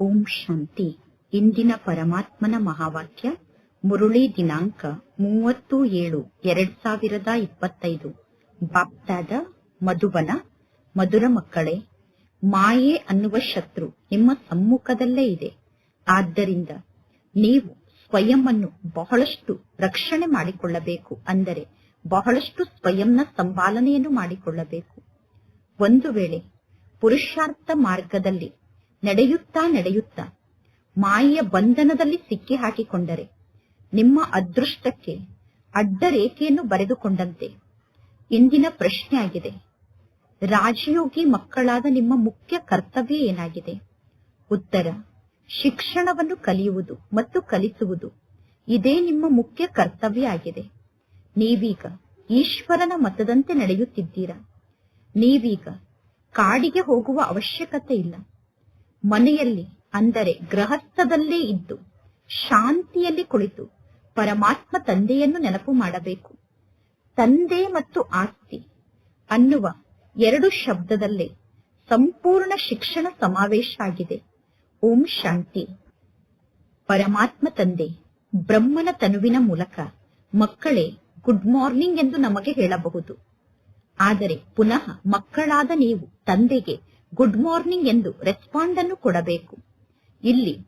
ಓಂ ಶಾಂತಿ. ಇಂದಿನ ಪರಮಾತ್ಮನ ಮಹಾವಾಕ್ಯ, ಮುರುಳಿ ದಿನಾಂಕ ಮೂವತ್ತು ಏಳು, ಎರಡ್ ಸಾವಿರದ ಇಪ್ಪತ್ತೈದು. ಬಾಪ್ತಾದ ಮಧುಬನ, ಮಧುರ ಮಕ್ಕಳೇ, ಮಾಯೆ ಅನ್ನುವ ಶತ್ರು ನಿಮ್ಮ ಸಮ್ಮುಖದಲ್ಲೇ ಇದೆ. ಆದ್ದರಿಂದ ನೀವು ಸ್ವಯಂ ಬಹಳಷ್ಟು ರಕ್ಷಣೆ ಮಾಡಿಕೊಳ್ಳಬೇಕು ಅಂದರೆ ಬಹಳಷ್ಟು ಸ್ವಯಂನ ಸಂಪಾಲನೆಯನ್ನು ಮಾಡಿಕೊಳ್ಳಬೇಕು. ಒಂದು ವೇಳೆ ಪುರುಷಾರ್ಥ ಮಾರ್ಗದಲ್ಲಿ ನಡೆಯುತ್ತಾ ನಡೆಯುತ್ತಾ ಮಾಯೆಯ ಬಂಧನದಲ್ಲಿ ಸಿಕ್ಕಿ ಹಾಕಿಕೊಂಡರೆ ನಿಮ್ಮ ಅದೃಷ್ಟಕ್ಕೆ ಅಡ್ಡ ರೇಖೆಯನ್ನು ಬರೆದುಕೊಂಡಂತೆ. ಇಂದಿನ ಪ್ರಶ್ನೆ ಆಗಿದೆ. ರಾಜಯೋಗಿ ಮಕ್ಕಳಾದ ನಿಮ್ಮ ಮುಖ್ಯ ಕರ್ತವ್ಯ ಏನಾಗಿದೆ? ಉತ್ತರ, ಶಿಕ್ಷಣವನ್ನು ಕಲಿಯುವುದು ಮತ್ತು ಕಲಿಸುವುದು ಇದೇ ನಿಮ್ಮ ಮುಖ್ಯ ಕರ್ತವ್ಯ ಆಗಿದೆ. ನೀವೀಗ ಈಶ್ವರನ ಮತದಂತೆ ನಡೆಯುತ್ತಿದ್ದೀರಾ? ನೀವೀಗ ಕಾಡಿಗೆ ಹೋಗುವ ಅವಶ್ಯಕತೆ ಇಲ್ಲ. ಮನೆಯಲ್ಲಿ, ಅಂದರೆ ಗೃಹಸ್ಥದಲ್ಲೇ ಇದ್ದು, ಶಾಂತಿಯಲ್ಲಿ ಕುಳಿತು ಪರಮಾತ್ಮ ತಂದೆಯನ್ನು ನೆನಪು ಮಾಡಬೇಕು. ತಂದೆ ಮತ್ತು ಆಸ್ತಿ ಅನ್ನುವ ಎರಡು ಶಬ್ದದಲ್ಲೇ ಸಂಪೂರ್ಣ ಶಿಕ್ಷಣ ಸಮಾವೇಶ ಆಗಿದೆ. ಓಂ ಶಾಂತಿ. ಪರಮಾತ್ಮ ತಂದೆ, ಬ್ರಹ್ಮನ ತನುವಿನ ಮೂಲಕ ಮಕ್ಕಳೇ ಗುಡ್ ಮಾರ್ನಿಂಗ್ ಎಂದು ನಮಗೆ ಹೇಳಬಹುದು. ಆದರೆ ಪುನಃ ಮಕ್ಕಳಾದ ನೀವು ತಂದೆಗೆ ಗುಡ್ ಮಾರ್ನಿಂಗ್ ಎಂದು ರೆಸ್ಪಾಂಡ್ ಅನ್ನು ಕೊಡಬೇಕು. ಇಲ್ಲಿ,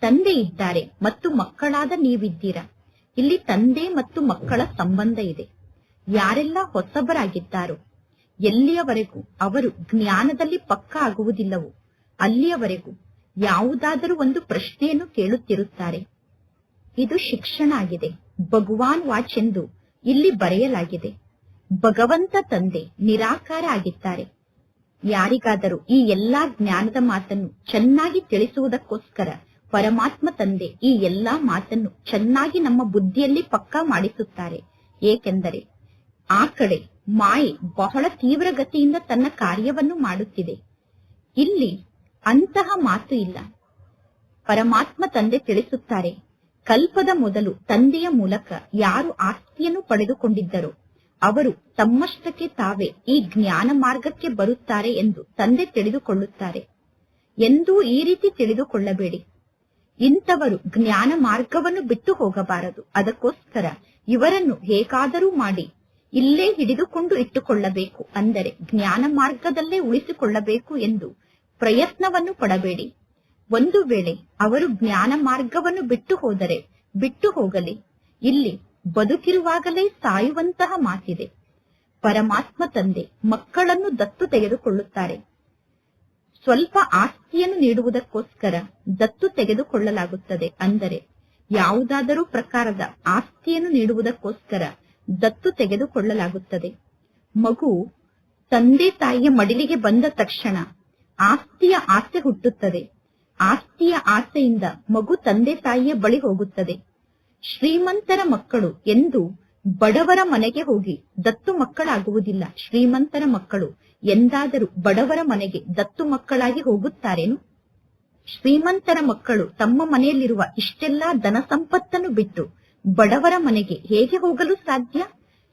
ತಂದೆ ಇದ್ದಾರೆ ಮತ್ತು ಮಕ್ಕಳಾದ ನೀವಿದ್ದೀರಾ? ಇಲ್ಲಿ ತಂದೆ ಮತ್ತು ಮಕ್ಕಳ ಸಂಬಂಧ ಇದೆ. ಯಾರೆಲ್ಲ ಹೊಸಬರಾಗಿದ್ದಾರೋ, ಎಲ್ಲಿಯವರೆಗೂ ಅವರು ಜ್ಞಾನದಲ್ಲಿ ಪಕ್ಕ ಆಗುವುದಿಲ್ಲವೋ, ಅಲ್ಲಿಯವರೆಗೂ ಯಾವುದಾದರೂ ಒಂದು ಪ್ರಶ್ನೆಯನ್ನು ಕೇಳುತ್ತಿರುತ್ತಾರೆ. ಇದು ಶಿಕ್ಷಣ ಆಗಿದೆ. ಭಗವಾನ್ ವಾಚ್ ಎಂದು ಇಲ್ಲಿ ಬರೆಯಲಾಗಿದೆ. ಭಗವಂತ ತಂದೆ ನಿರಾಕಾರ ಆಗಿದ್ದಾರೆ. ಯಾರಿಗಾದರೂ ಈ ಎಲ್ಲಾ ಜ್ಞಾನದ ಮಾತನ್ನು ಚೆನ್ನಾಗಿ ತಿಳಿಸುವುದಕ್ಕೋಸ್ಕರ ಪರಮಾತ್ಮ ತಂದೆ ಈ ಎಲ್ಲಾ ಮಾತನ್ನು ಚೆನ್ನಾಗಿ ನಮ್ಮ ಬುದ್ಧಿಯಲ್ಲಿ ಪಕ್ಕಾ ಮಾಡಿಸುತ್ತಾರೆ. ಏಕೆಂದರೆ ಆ ಕಡೆ ಮಾಯೆ ಬಹಳ ತೀವ್ರಗತಿಯಿಂದ ತನ್ನ ಕಾರ್ಯವನ್ನು ಮಾಡುತ್ತಿದೆ. ಇಲ್ಲಿ ಅಂತಹ ಮಾತು ಇಲ್ಲ. ಪರಮಾತ್ಮ ತಂದೆ ತಿಳಿಸುತ್ತಾರೆ, ಕಲ್ಪದ ಮೊದಲು ತಂದೆಯ ಮೂಲಕ ಯಾರು ಆಸ್ತಿಯನ್ನು ಪಡೆದುಕೊಂಡಿದ್ದರೋ? ಅವರು ತಮ್ಮಷ್ಟಕ್ಕೆ ತಾವೇ ಈ ಜ್ಞಾನ ಮಾರ್ಗಕ್ಕೆ ಬರುತ್ತಾರೆ ಎಂದು ತಂದೆ ತಿಳಿದುಕೊಳ್ಳುತ್ತಾರೆ. ಎಂದೂ ಈ ರೀತಿ ತಿಳಿದುಕೊಳ್ಳಬೇಡಿ. ಇಂಥವರು ಜ್ಞಾನ ಮಾರ್ಗವನ್ನು ಬಿಟ್ಟು ಹೋಗಬಾರದು. ಅದಕ್ಕೋಸ್ಕರ ಇವರನ್ನು ಹೇಗಾದರೂ ಮಾಡಿ ಇಲ್ಲೇ ಹಿಡಿದುಕೊಂಡು ಇಟ್ಟುಕೊಳ್ಳಬೇಕು ಅಂದರೆ ಜ್ಞಾನ ಮಾರ್ಗದಲ್ಲೇ ಉಳಿಸಿಕೊಳ್ಳಬೇಕು ಎಂದು ಪ್ರಯತ್ನವನ್ನು ಪಡಬೇಡಿ. ಒಂದು ವೇಳೆ ಅವರು ಜ್ಞಾನ ಮಾರ್ಗವನ್ನು ಬಿಟ್ಟು ಹೋದರೆ, ಬಿಟ್ಟು ಹೋಗಲಿ. ಇಲ್ಲಿ ಬದುಕಿರುವಾಗಲೇ ಸಾಯುವಂತಹ ಮಾತಿದೆ. ಪರಮಾತ್ಮ ತಂದೆ ಮಕ್ಕಳನ್ನು ದತ್ತು ತೆಗೆದುಕೊಳ್ಳುತ್ತಾರೆ. ಸ್ವಲ್ಪ ಆಸ್ತಿಯನ್ನು ನೀಡುವುದಕ್ಕೋಸ್ಕರ ದತ್ತು ತೆಗೆದುಕೊಳ್ಳಲಾಗುತ್ತದೆ ಅಂದರೆ ಯಾವುದಾದರೂ ಪ್ರಕಾರದ ಆಸ್ತಿಯನ್ನು ನೀಡುವುದಕ್ಕೋಸ್ಕರ ದತ್ತು ತೆಗೆದುಕೊಳ್ಳಲಾಗುತ್ತದೆ. ಮಗು ತಂದೆ ತಾಯಿಯ ಮಡಿಲಿಗೆ ಬಂದ ತಕ್ಷಣ ಆಸ್ತಿಯ ಆಸೆ ಹುಟ್ಟುತ್ತದೆ. ಆಸ್ತಿಯ ಆಸೆಯಿಂದ ಮಗು ತಂದೆ ತಾಯಿಯ ಬಳಿ ಹೋಗುತ್ತದೆ. ಶ್ರೀಮಂತರ ಮಕ್ಕಳು ಎಂದು ಬಡವರ ಮನೆಗೆ ಹೋಗಿ ದತ್ತು ಮಕ್ಕಳಾಗುವುದಿಲ್ಲ. ಶ್ರೀಮಂತರ ಮಕ್ಕಳು ಎಂದಾದರೂ ಬಡವರ ಮನೆಗೆ ದತ್ತು ಮಕ್ಕಳಾಗಿ ಹೋಗುತ್ತಾರೇನು? ಶ್ರೀಮಂತರ ಮಕ್ಕಳು ತಮ್ಮ ಮನೆಯಲ್ಲಿರುವ ಇಷ್ಟೆಲ್ಲಾ ಧನ ಸಂಪತ್ತನ್ನು ಬಿಟ್ಟು ಬಡವರ ಮನೆಗೆ ಹೇಗೆ ಹೋಗಲು ಸಾಧ್ಯ?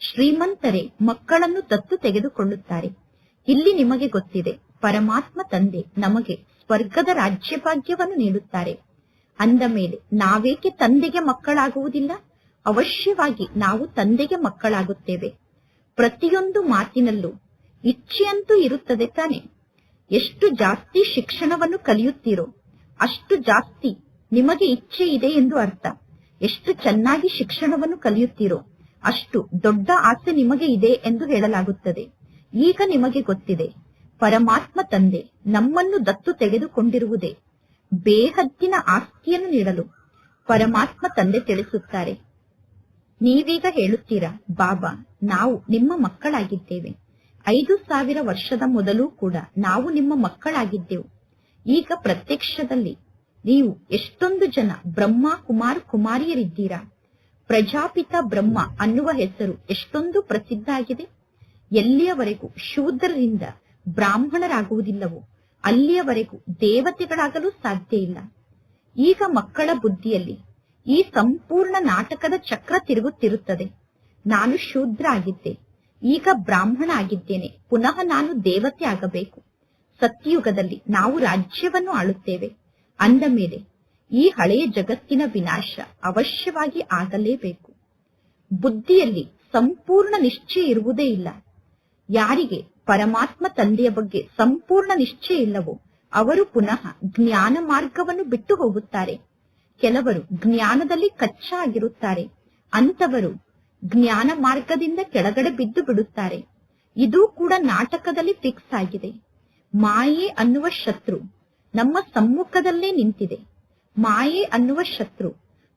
ಶ್ರೀಮಂತರೇ, ಮಕ್ಕಳನ್ನು ದತ್ತು ತೆಗೆದುಕೊಳ್ಳುತ್ತಾರೆ. ಇಲ್ಲಿ ನಿಮಗೆ ಗೊತ್ತಿದೆ, ಪರಮಾತ್ಮ ತಂದೆ ನಮಗೆ ಸ್ವರ್ಗದ ರಾಜ್ಯಭಾಗ್ಯವನ್ನು ನೀಡುತ್ತಾರೆ. ಅಂದ ಮೇಲೆ, ನಾವೇಕೆ ತಂದೆಗೆ ಮಕ್ಕಳಾಗುವುದಿಲ್ಲ? ಅವಶ್ಯವಾಗಿ ನಾವು ತಂದೆಗೆ ಮಕ್ಕಳಾಗುತ್ತೇವೆ. ಪ್ರತಿಯೊಂದು ಮಾತಿನಲ್ಲೂ ಇಚ್ಛೆಯಂತೂ ಇರುತ್ತದೆ ತಾನೆ. ಎಷ್ಟು ಜಾಸ್ತಿ ಶಿಕ್ಷಣವನ್ನು ಕಲಿಯುತ್ತೀರೋ, ಅಷ್ಟು ಜಾಸ್ತಿ ನಿಮಗೆ ಇಚ್ಛೆ ಇದೆ ಎಂದು ಅರ್ಥ. ಎಷ್ಟು ಚೆನ್ನಾಗಿ ಶಿಕ್ಷಣವನ್ನು ಕಲಿಯುತ್ತೀರೋ, ಅಷ್ಟು ದೊಡ್ಡ ಆಸೆ ನಿಮಗೆ ಇದೆ ಎಂದು ಹೇಳಲಾಗುತ್ತದೆ. ಈಗ ನಿಮಗೆ ಗೊತ್ತಿದೆ, ಪರಮಾತ್ಮ ತಂದೆ ನಮ್ಮನ್ನು ದತ್ತು ತೆಗೆದುಕೊಂಡಿರುವುದೇ ಬೇಹದ್ದಿನ ಆಸ್ತಿಯನ್ನು ನೀಡಲು ಪರಮಾತ್ಮ ತಂದೆ ತಿಳಿಸುತ್ತಾರೆ. ನೀವೀಗ ಹೇಳುತ್ತೀರಾ, ಬಾಬಾ, ನಾವು ನಿಮ್ಮ ಮಕ್ಕಳಾಗಿದ್ದೇವೆ. ಐದು ಸಾವಿರ ವರ್ಷದ ಮೊದಲು ಕೂಡ ನಾವು ನಿಮ್ಮ ಮಕ್ಕಳಾಗಿದ್ದೆವು. ಈಗ ಪ್ರತ್ಯಕ್ಷದಲ್ಲಿ ನೀವು ಎಷ್ಟೊಂದು ಜನ ಬ್ರಹ್ಮ ಕುಮಾರ್ ಕುಮಾರಿಯರಿದ್ದೀರಾ? ಪ್ರಜಾಪಿತ ಬ್ರಹ್ಮ ಅನ್ನುವ ಹೆಸರು ಎಷ್ಟೊಂದು ಪ್ರಸಿದ್ಧ ಆಗಿದೆ. ಎಲ್ಲಿಯವರೆಗೂ ಶೂದ್ರರಿಂದ ಬ್ರಾಹ್ಮಣರಾಗುವುದಿಲ್ಲವೋ ಅಲ್ಲಿಯವರೆಗೂ ದೇವತೆಗಳಾಗಲು ಸಾಧ್ಯ ಇಲ್ಲ. ಈಗ ಮಕ್ಕಳ ಬುದ್ಧಿಯಲ್ಲಿ ಈ ಸಂಪೂರ್ಣ ನಾಟಕದ ಚಕ್ರ ತಿರುಗುತ್ತಿರುತ್ತದೆ. ನಾನು ಶೂದ್ರ ಆಗಿದ್ದೆ. ಈಗ ಬ್ರಾಹ್ಮಣ ಆಗಿದ್ದೇನೆ. ಪುನಃ ನಾನು ದೇವತೆ ಆಗಬೇಕು. ಸತ್ಯಯುಗದಲ್ಲಿ ನಾವು ರಾಜ್ಯವನ್ನು ಆಳುತ್ತೇವೆ. ಅಂದ ಮೇಲೆ ಈ ಹಳೆಯ ಜಗತ್ತಿನ ವಿನಾಶ ಅವಶ್ಯವಾಗಿ ಆಗಲೇಬೇಕು. ಬುದ್ಧಿಯಲ್ಲಿ ಸಂಪೂರ್ಣ ನಿಶ್ಚಯ ಇರುವುದೇ ಇಲ್ಲ. ಯಾರಿಗೆ ಪರಮಾತ್ಮ ತಂದೆಯ ಬಗ್ಗೆ ಸಂಪೂರ್ಣ ನಿಶ್ಚಯ ಇಲ್ಲವೋ, ಅವರು ಪುನಃ ಜ್ಞಾನ ಮಾರ್ಗವನ್ನು ಬಿಟ್ಟು ಹೋಗುತ್ತಾರೆ. ಕೆಲವರು ಜ್ಞಾನದಲ್ಲಿ ಕಚ್ಚಾ ಆಗಿರುತ್ತಾರೆ ಅಂತವರು ಜ್ಞಾನ ಮಾರ್ಗದಿಂದ ಕೆಳಗಡೆ ಬಿದ್ದು ಬಿಡುತ್ತಾರೆ. ಇದು ಕೂಡ ನಾಟಕದಲ್ಲಿ ಫಿಕ್ಸ್ ಆಗಿದೆ. ಮಾಯೆ ಅನ್ನುವ ಶತ್ರು ನಮ್ಮ ಸಮ್ಮುಖದಲ್ಲೇ ನಿಂತಿದೆ. ಮಾಯೆ ಅನ್ನುವ ಶತ್ರು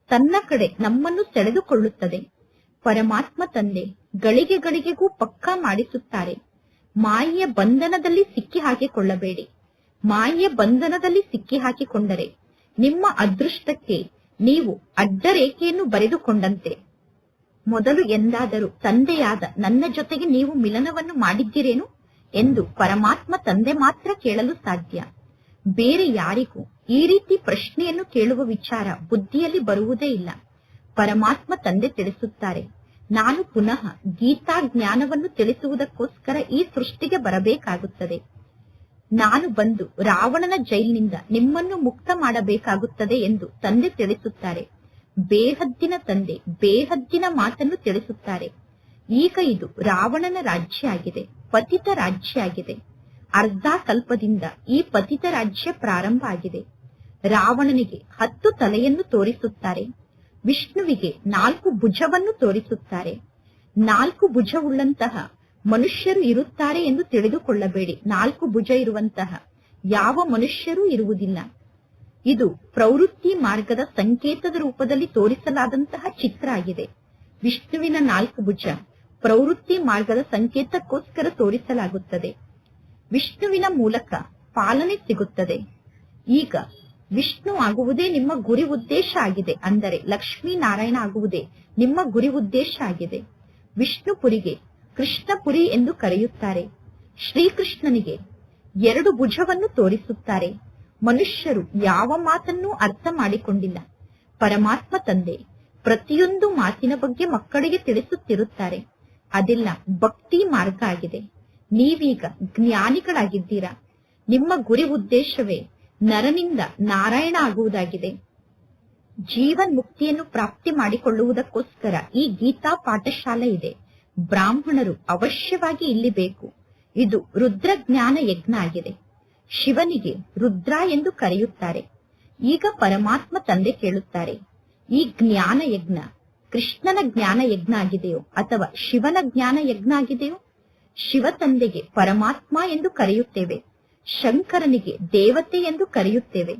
ತನ್ನ ಕಡೆ ನಮ್ಮನ್ನು ಸೆಳೆದುಕೊಳ್ಳುತ್ತದೆ. ಪರಮಾತ್ಮ ತಂದೆ ಗಳಿಗೆ ಗಳಿಗೆಗೂ ಪಕ್ಕಾ ಮಾಡಿಸುತ್ತಾರೆ. ಮಾಯೆಯ ಬಂಧನದಲ್ಲಿ ಸಿಕ್ಕಿ ಹಾಕಿಕೊಳ್ಳಬೇಡಿ. ಮಾಯೆಯ ಬಂಧನದಲ್ಲಿ ಸಿಕ್ಕಿ ಹಾಕಿಕೊಂಡರೆ ನಿಮ್ಮ ಅದೃಷ್ಟಕ್ಕೆ ನೀವು ಅಡ್ಡರೇಖೆಯನ್ನು ಬರೆದುಕೊಂಡಂತೆ. ಮೊದಲು ಎಂದಾದರೂ ತಂದೆಯಾದ ನನ್ನ ಜೊತೆಗೆ ನೀವು ಮಿಲನವನ್ನು ಮಾಡಿದ್ದೀರೇನು ಎಂದು ಪರಮಾತ್ಮ ತಂದೆ ಮಾತ್ರ ಕೇಳಲು ಸಾಧ್ಯ. ಬೇರೆ ಯಾರಿಗೂ ಈ ರೀತಿ ಪ್ರಶ್ನೆಯನ್ನು ಕೇಳುವ ವಿಚಾರ ಬುದ್ಧಿಯಲ್ಲಿ ಬರುವುದೇ ಇಲ್ಲ. ಪರಮಾತ್ಮ ತಂದೆ ತಿಳಿಸುತ್ತಾರೆ ನಾನು ಪುನಃ ಗೀತಾ ಜ್ಞಾನವನ್ನು ತಿಳಿಸುವುದಕ್ಕೋಸ್ಕರ ಈ ಸೃಷ್ಟಿಗೆ ಬರಬೇಕಾಗುತ್ತದೆ. ನಾನು ಬಂದು ರಾವಣನ ಜೈಲಿನಿಂದ ನಿಮ್ಮನ್ನು ಮುಕ್ತ ಮಾಡಬೇಕಾಗುತ್ತದೆ ಎಂದು ತಂದೆ ತಿಳಿಸುತ್ತಾರೆ. ಬೇಹದ್ದಿನ ತಂದೆ ಬೇಹದ್ದಿನ ಮಾತನ್ನು ತಿಳಿಸುತ್ತಾರೆ. ಈಗ ಇದು ರಾವಣನ ರಾಜ್ಯ ಆಗಿದೆ ಪತಿತ ರಾಜ್ಯ ಆಗಿದೆ ಅರ್ಧ ಕಲ್ಪದಿಂದ ಈ ಪತಿತ ರಾಜ್ಯ ಪ್ರಾರಂಭ ಆಗಿದೆ. ರಾವಣನಿಗೆ ಹತ್ತು ತಲೆಯನ್ನು ತೋರಿಸುತ್ತಾರೆ. ವಿಷ್ಣುವಿಗೆ ನಾಲ್ಕು ಭುಜವನ್ನು ತೋರಿಸುತ್ತಾರೆ. ನಾಲ್ಕು ಭುಜವುಳ್ಳಂತಹ ಮನುಷ್ಯರು ಇರುತ್ತಾರೆ ಎಂದು ತಿಳಿದುಕೊಳ್ಳಬೇಡಿ. ನಾಲ್ಕು ಭುಜ ಇರುವಂತಹ ಯಾವ ಮನುಷ್ಯರೂ ಇರುವುದಿಲ್ಲ. ಇದು ಪ್ರವೃತ್ತಿ ಮಾರ್ಗದ ಸಂಕೇತದ ರೂಪದಲ್ಲಿ ತೋರಿಸಲಾದಂತಹ ಚಿತ್ರ ಆಗಿದೆ. ವಿಷ್ಣುವಿನ ನಾಲ್ಕು ಭುಜ ಪ್ರವೃತ್ತಿ ಮಾರ್ಗದ ಸಂಕೇತಕ್ಕೋಸ್ಕರ ತೋರಿಸಲಾಗುತ್ತದೆ. ವಿಷ್ಣುವಿನ ಮೂಲಕ ಪಾಲನೆ ಸಿಗುತ್ತದೆ. ಈಗ ವಿಷ್ಣು ಆಗುವುದೇ ನಿಮ್ಮ ಗುರಿ ಉದ್ದೇಶ ಆಗಿದೆ. ಅಂದರೆ ಲಕ್ಷ್ಮೀ ನಾರಾಯಣ ಆಗುವುದೇ ನಿಮ್ಮ ಗುರಿ ಉದ್ದೇಶ ಆಗಿದೆ. ವಿಷ್ಣುಪುರಿಗೆ ಕೃಷ್ಣಪುರಿ ಎಂದು ಕರೆಯುತ್ತಾರೆ. ಶ್ರೀಕೃಷ್ಣನಿಗೆ ಎರಡು ಭುಜವನ್ನು ತೋರಿಸುತ್ತಾರೆ. ಮನುಷ್ಯರು ಯಾವ ಮಾತನ್ನೂ ಅರ್ಥ ಮಾಡಿಕೊಂಡಿಲ್ಲ. ಪರಮಾತ್ಮ ತಂದೆ ಪ್ರತಿಯೊಂದು ಮಾತಿನ ಬಗ್ಗೆ ಮಕ್ಕಳಿಗೆ ತಿಳಿಸುತ್ತಿರುತ್ತಾರೆ. ಅದೆಲ್ಲ, ಭಕ್ತಿ ಮಾರ್ಗ ಆಗಿದೆ. ನೀವೀಗ ಜ್ಞಾನಿಗಳಾಗಿದ್ದೀರಾ. ನಿಮ್ಮ ಗುರಿ ಉದ್ದೇಶವೇ ನರನಿಂದ ನಾರಾಯಣ ಆಗುವುದಾಗಿದೆ. ಜೀವನ್ ಮುಕ್ತಿಯನ್ನು ಪ್ರಾಪ್ತಿ ಮಾಡಿಕೊಳ್ಳುವುದಕ್ಕೋಸ್ಕರ ಈ ಗೀತಾ ಪಾಠಶಾಲೆ ಇದೆ. ಬ್ರಾಹ್ಮಣರು ಅವಶ್ಯವಾಗಿ ಇಲ್ಲಿ ಬೇಕು. ಇದು ರುದ್ರ ಜ್ಞಾನ ಯಜ್ಞ ಆಗಿದೆ. ಶಿವನಿಗೆ ರುದ್ರ ಎಂದು ಕರೆಯುತ್ತಾರೆ. ಈಗ ಪರಮಾತ್ಮ ತಂದೆ ಕೇಳುತ್ತಾರೆ, ಈ ಜ್ಞಾನ ಯಜ್ಞ ಕೃಷ್ಣನ ಜ್ಞಾನ ಯಜ್ಞ ಆಗಿದೆಯೋ ಅಥವಾ ಶಿವನ ಜ್ಞಾನ ಯಜ್ಞ ಆಗಿದೆಯೋ? ಶಿವ ತಂದೆಗೆ ಪರಮಾತ್ಮ ಎಂದು ಕರೆಯುತ್ತೇವೆ. ಶಂಕರನಿಗೆ ದೇವತೆ ಎಂದು ಕರೆಯುತ್ತೇವೆ.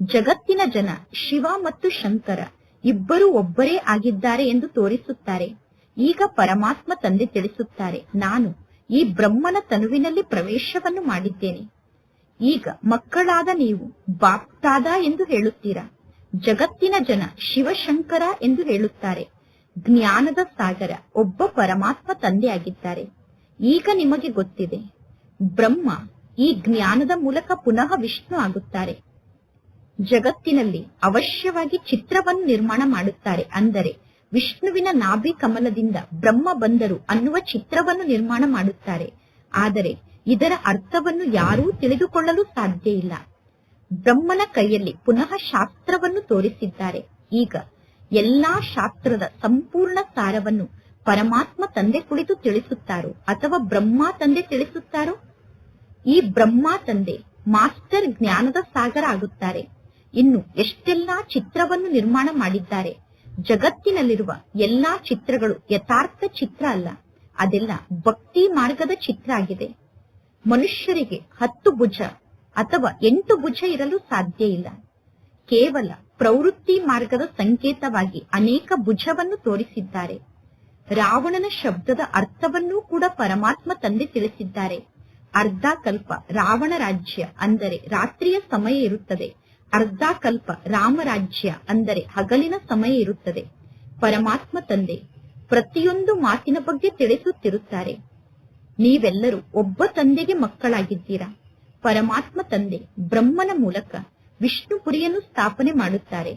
ಜಗತ್ತಿನ ಜನ ಶಿವ ಮತ್ತು ಶಂಕರ ಇಬ್ಬರು ಒಬ್ಬರೇ ಆಗಿದ್ದಾರೆ ಎಂದು ತೋರಿಸುತ್ತಾರೆ. ಈಗ ಪರಮಾತ್ಮ ತಂದೆ ತಿಳಿಸುತ್ತಾರೆ, ನಾನು ಈ ಬ್ರಹ್ಮನ ತನುವಿನಲ್ಲಿ ಪ್ರವೇಶವನ್ನು ಮಾಡಿದ್ದೇನೆ. ಈಗ ಮಕ್ಕಳಾದ ನೀವು ಬಾಪ್ತಾದ ಎಂದು ಹೇಳುತ್ತೀರಾ? ಜಗತ್ತಿನ ಜನ ಶಿವಶಂಕರ ಎಂದು ಹೇಳುತ್ತಾರೆ. ಜ್ಞಾನದ ಸಾಗರ ಒಬ್ಬ ಪರಮಾತ್ಮ ತಂದೆಯಾಗಿದ್ದಾರೆ. ಈಗ ನಿಮಗೆ ಗೊತ್ತಿದೆ, ಬ್ರಹ್ಮ ಈ ಜ್ಞಾನದ ಮೂಲಕ ಪುನಃ ವಿಷ್ಣು ಆಗುತ್ತಾರೆ. ಜಗತ್ತಿನಲ್ಲಿ ಅವಶ್ಯವಾಗಿ ಚಿತ್ರವನ್ನು ನಿರ್ಮಾಣ ಮಾಡುತ್ತಾರೆ. ಅಂದರೆ ವಿಷ್ಣುವಿನ ನಾಭಿ ಕಮಲದಿಂದ ಬ್ರಹ್ಮ ಬಂದರು ಅನ್ನುವ ಚಿತ್ರವನ್ನು ನಿರ್ಮಾಣ ಮಾಡುತ್ತಾರೆ. ಆದರೆ ಇದರ ಅರ್ಥವನ್ನು ಯಾರೂ ತಿಳಿದುಕೊಳ್ಳಲು ಸಾಧ್ಯ ಇಲ್ಲ. ಬ್ರಹ್ಮನ ಕೈಯಲ್ಲಿ ಪುನಃ ಶಾಸ್ತ್ರವನ್ನು ತೋರಿಸಿದ್ದಾರೆ. ಈಗ ಎಲ್ಲಾ ಶಾಸ್ತ್ರದ ಸಂಪೂರ್ಣ ಸಾರವನ್ನು ಪರಮಾತ್ಮ ತಂದೆ ಕುಳಿತು ತಿಳಿಸುತ್ತಾರೋ ಅಥವಾ ಬ್ರಹ್ಮ ತಂದೆ ತಿಳಿಸುತ್ತಾರೋ? ಈ ಬ್ರಹ್ಮ ತಂದೆ ಮಾಸ್ಟರ್ ಜ್ಞಾನದ ಸಾಗರ ಆಗುತ್ತಾರೆ. ಇನ್ನು ಎಷ್ಟೆಲ್ಲಾ ಚಿತ್ರವನ್ನು ನಿರ್ಮಾಣ ಮಾಡಿದ್ದಾರೆ. ಜಗತ್ತಿನಲ್ಲಿರುವ ಎಲ್ಲಾ ಚಿತ್ರಗಳು ಯಥಾರ್ಥ ಚಿತ್ರ ಅಲ್ಲ. ಅದೆಲ್ಲ ಭಕ್ತಿ ಮಾರ್ಗದ ಚಿತ್ರ ಆಗಿದೆ. ಮನುಷ್ಯರಿಗೆ ಹತ್ತು ಭುಜ ಅಥವಾ ಎಂಟು ಭುಜ ಇರಲು ಸಾಧ್ಯ ಇಲ್ಲ. ಕೇವಲ ಪ್ರವೃತ್ತಿ ಮಾರ್ಗದ ಸಂಕೇತವಾಗಿ ಅನೇಕ ಭುಜವನ್ನು ತೋರಿಸಿದ್ದಾರೆ. ರಾವಣನ ಶಬ್ದದ ಅರ್ಥವನ್ನೂ ಕೂಡ ಪರಮಾತ್ಮ ತಂದೆ ತಿಳಿಸಿದ್ದಾರೆ. ಅರ್ಧ ಕಲ್ಪ ರಾವಣ ರಾಜ್ಯ ಅಂದರೆ ರಾತ್ರಿಯ ಸಮಯ ಇರುತ್ತದೆ. ಅರ್ಧ ಕಲ್ಪ ರಾಮರಾಜ್ಯ ಅಂದರೆ ಹಗಲಿನ ಸಮಯ ಇರುತ್ತದೆ. ಪರಮಾತ್ಮ ತಂದೆ, ಪ್ರತಿಯೊಂದು ಮಾತಿನ ಬಗ್ಗೆ ತಿಳಿಸುತ್ತಿರುತ್ತಾರೆ. ನೀವೆಲ್ಲರೂ ಒಬ್ಬ ತಂದೆಗೆ ಮಕ್ಕಳಾಗಿದ್ದೀರಾ? ಪರಮಾತ್ಮ ತಂದೆ ಬ್ರಹ್ಮನ ಮೂಲಕ ವಿಷ್ಣುಪುರಿಯನ್ನು ಸ್ಥಾಪನೆ ಮಾಡುತ್ತಾರೆ